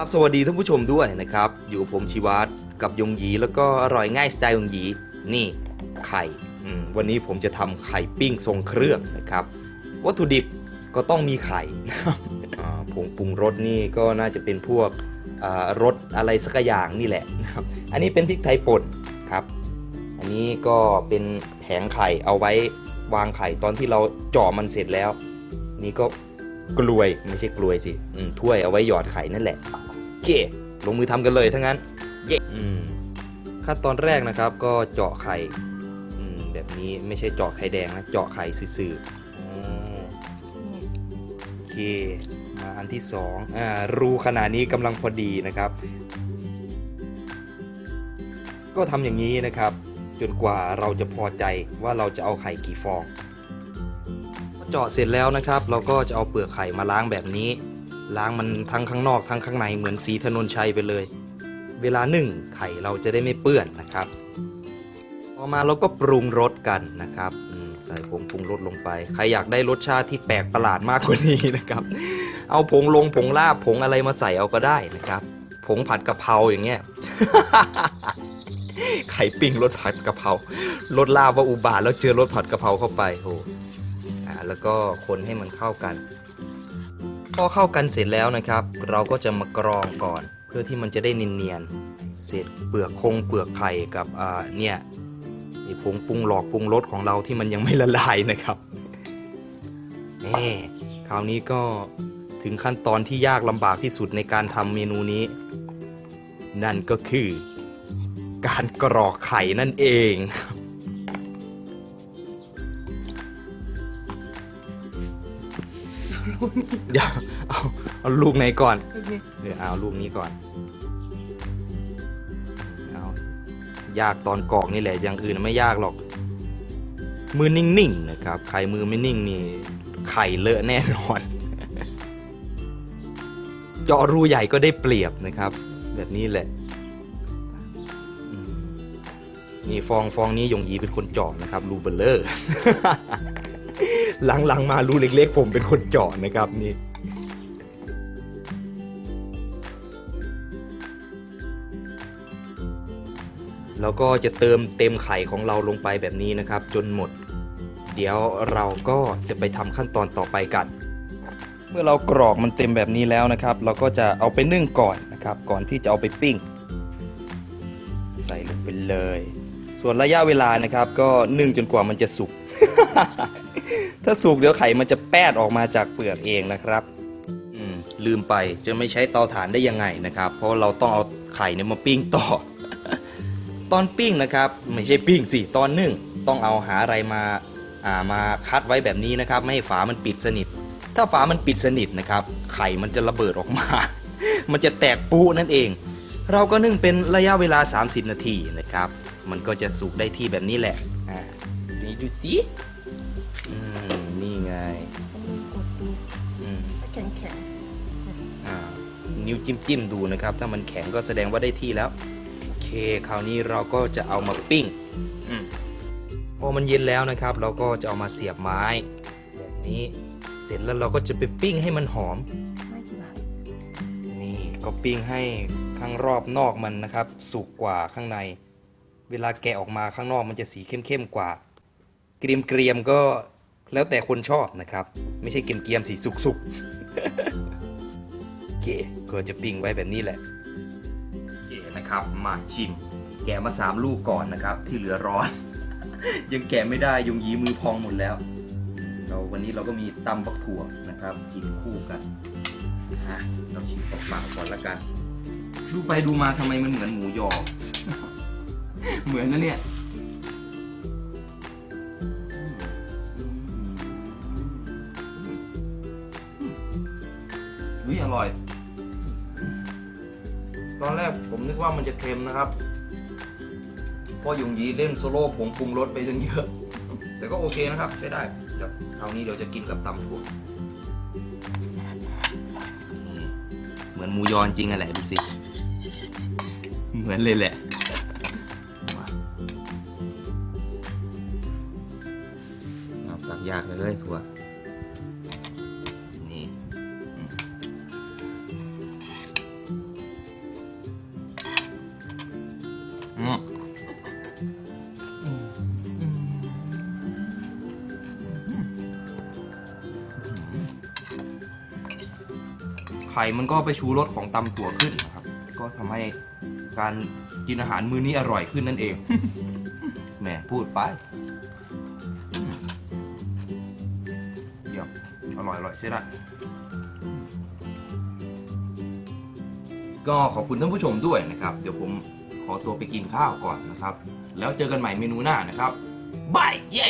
ราบสวัสดีท่านผู้ชมด้วยนะครับ อยู่กับผมชีวัตกับยงหยีแล้วก็อร่อยง่ายสไตล์ยงหยีนี่ไข่วันนี้ผมจะทำไข่ปิ้งทรงเครื่องนะครับ วัตถุดิบก็ต้องมีไข่ผงปรุงรสนี่ก็น่าจะเป็นพวกรสอะไรสักอย่างนี่แหละนะครับ อันนี้เป็นพริกไทยป่นครับ อันนี้ก็เป็นแผงไข่เอาไว้วางไข่ตอนที่เราเจาะมันเสร็จแล้ว นี่ก็กลวยไม่ใช่กลวยสิถ้วยเอาไว้หยอดไข่นั่นแหละ เคลงมือทำกันเลยทั้งนั้น เย้อืมขั้นตอนแรกนะครับก็เจาะไข่แบบนี้ไม่ใช่เจาะไข่แดงนะเจาะไข่ซื่อๆโอเคมาอันที่สองอ่ารูขนาดนี้กำลังพอดีนะครับ ก็ทำอย่างนี้นะครับ จนกว่าเราจะพอใจว่าเราจะเอาไข่กี่ฟองพอเจาะเสร็จแล้วนะครับ เราก็จะเอาเปลือกไข่มาล้างแบบนี้ ล้างมันทั้งข้างนอกทั้งข้างในเหมือนสีถนนชัยไปเลย เวลานึ่งไข่เราจะได้ไม่เปื้อนนะครับต่อมาเราก็ปรุงรสกันนะครับใส่ผงปรุงรสลงไป ใครอยากได้รสชาติที่แปลกประหลาดมากกว่านี้นะครับ เอาผงลงผงลาบผงอะไรมาใส่เอาก็ได้นะครับ ผงผัดกะเพราอย่างเงี้ย ไข่ปิ้งรสผัดกะเพรารสลาบว่าอุบาทแล้วเจอรสผัดกะเพราเข้าไปโหอ่าแล้วก็คนให้มันเข้ากัน อเข้ากันเสร็จแล้วนะครับ เราก็จะมากรองก่อน เพื่อที่มันจะได้เนียนๆเศษเปลือกคงเปลือกไข่กับเนี่ยไอผงปรุงหลอกปรุงรสของเราที่มันยังไม่ละลายนะครับนี่คราวนี้ก็ถึงขั้นตอนที่ยากลำบากที่สุดในการทำเมนูนี้ นั่นก็คือ การกรอกไข่นั่นเอง เดี๋ยวเอาเอาลูกไหนก่อนเดี๋ยวเอาลูกนี้ก่อนเอายากตอนกรอกนี่แหละอย่างอื่นไม่ยากหรอก มือนิ่งๆนะครับใครมือไม่นิ่งนี่ไข่เลอะแน่นอนเจาะรูใหญ่ก็ได้เปรียบนะครับ แบบนี้แหละมนี่ฟองฟองนี้ยงยีเป็นคนเจาะนะครับรูเบลเลอร์ หลังๆมารูเล็กๆ ผมเป็นคนเจาะนะครับนี่แล้วก็จะเติมเต็มไข่ของเราลงไปแบบนี้นะครับ จนหมด เดี๋ยวเราก็จะไปทำขั้นตอนต่อไปกัน เมื่อเรากรอกมันเต็มแบบนี้แล้วนะครับ เราก็จะเอาไปนึ่งก่อนนะครับ ก่อนที่จะเอาไปปิ้ง ใส่ลงไปเลย ส่วนระยะเวลานะครับ ก็นึ่งจนกว่ามันจะสุก ถ้าสุกเดี๋ยวไข่มันจะแปดออกมาจากเปลือกเองนะครับอืมลืมไปจะไม่ใช้เตาถ่านได้ยังไงนะครับ เพราะเราต้องเอาไข่เนี่ยมาปิ้งต่อ ตอนปิ้งนะครับ ไม่ใช่ปิ้งสิตอนนึ่งต้องเอาหาอะไรมาอ่ามาคัดไว้แบบนี้นะครับ ไม่ให้ฝามันปิดสนิท ถ้าฝามันปิดสนิทนะครับ ไข่มันจะระเบิดออกมา มันจะแตกปูนั่นเอง เราก็นึ่งเป็นระยะเวลา 30 นาทีนะครับ มันก็จะสุกได้ที่แบบนี้แหละ ดูสิอืมนี่ไงกดดูอืมแข็งแข็งอ่านิ้วจิ้มจิ้มๆดูนะครับ ถ้ามันแข็งก็แสดงว่าได้ที่แล้ว โอเค คราวนี้เราก็จะเอามาปิ้งอมพอมันเย็นแล้วนะครับ เราก็จะเอามาเสียบไม้แบบนี้เสร็จแล้วเราก็จะไปปิ้งให้มันหอมไม่กี่บาทนี่ก็ปิ้งให้ข้างรอบนอกมันนะครับ สุกกว่าข้างใน เวลาแกะออกมาข้างนอกมันจะสีเข้มๆกว่า เกรียมเกรียมๆก็แล้วแต่คนชอบนะครับ ไม่ใช่เกรียมเกรียมๆสีสุกๆโอเคก็จะปิ้งไว้แบบนี้แหละโอเคนะครับมาชิม แกะมาสามลูกก่อนนะครับ ที่เหลือร้อน ยังแกะไม่ได้ยุงยีมือพองหมดแล้ว เราวันนี้เราก็มีตำบักถั่วนะครับ กินคู่กันอะเราชิมเปล่าๆก่อนละกัน ดูไปดูมาทำไมมันเหมือนหมูยอ เหมือนนะเนี่ย อุ้ยอร่อย ตอนแรกผมนึกว่ามันจะเค็มนะครับเพอหยงยีเล่นโซโล่ผงปรุงรสไปจนเยอะ แต่ก็โอเคนะครับใช้ได้เดี๋ยวคราวนี้เดี๋ยวจะกินกับตำถั่วเหมือนหมูยอนจริงอะแหละดูสิ เหมือนเลยแหละตักยากเลยเลยถั่ว ไข่มันก็ไปชูรสของตำถั่วขึ้นนะครับ ก็ทำให้การกินอาหารมื้อนี้อร่อยขึ้นนั่นเอง แหมพูดไปอืมเยี่ยมอร่อยอร่อยใช่ได้ก็ขอบคุณท่านผู้ชมด้วยนะครับ เดี๋ยวผมขอตัวไปกินข้าวก่อนนะครับ แล้วเจอกันใหม่เมนูหน้านะครับบายเย้